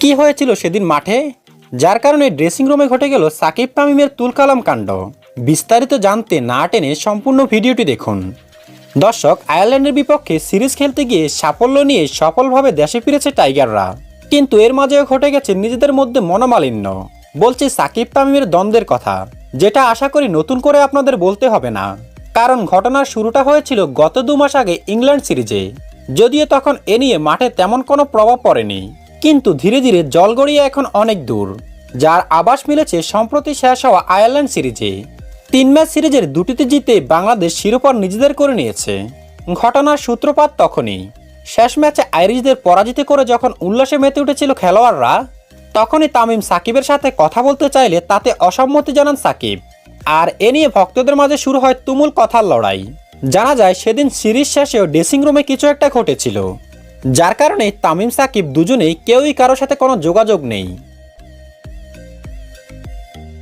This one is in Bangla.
কি হয়েছিল সেদিন মাঠে? যার কারণে ড্রেসিং রুমে ঘটে গেল সাকিব তামিমের তুলকালাম কাণ্ড। বিস্তারিত জানতে না টেনে সম্পূর্ণ ভিডিওটি দেখুন। দর্শক, আয়ারল্যান্ডের বিপক্ষে সিরিজ খেলতে গিয়ে সাফল্য নিয়ে সফলভাবে দেশে ফিরেছে টাইগাররা। কিন্তু এর মাঝেও ঘটে গেছে নিজেদের মধ্যে মনোমালিন্য। বলছি সাকিব তামিমের দ্বন্দ্বের কথা, যেটা আশা করি নতুন করে আপনাদের বলতে হবে না। কারণ ঘটনার শুরুটা হয়েছিল গত দু মাস আগে ইংল্যান্ড সিরিজে। যদিও তখন এ নিয়ে মাঠে তেমন কোনো প্রভাব পড়েনি। কিন্তু ধীরে ধীরে জল গড়িয়ে এখন অনেক দূর, যার আবাস মিলেছে সম্প্রতি শেষ হওয়া আয়ারল্যান্ড সিরিজে। তিন ম্যাচ সিরিজের দুটিতে জিতে বাংলাদেশ শিরোপা নিজেদের করে নিয়েছে। ঘটনার সূত্রপাত তখনই। শেষ ম্যাচে আইরিশদের পরাজিত করে যখন উল্লাসে মেতে উঠেছিল খেলোয়াড়রা, তখনই তামিম সাকিবের সাথে কথা বলতে চাইলে তাতে অসম্মতি জানান সাকিব। আর এ নিয়ে ভক্তদের মাঝে শুরু হয় তুমুল কথার লড়াই। জানা যায় সেদিন সিরিজ শেষেও ড্রেসিং রুমে কিছু একটা ঘটেছিল। যার কারণে তামিম সাকিব দুজনেই কেউই কারোর সাথে কোনো যোগাযোগ নেই।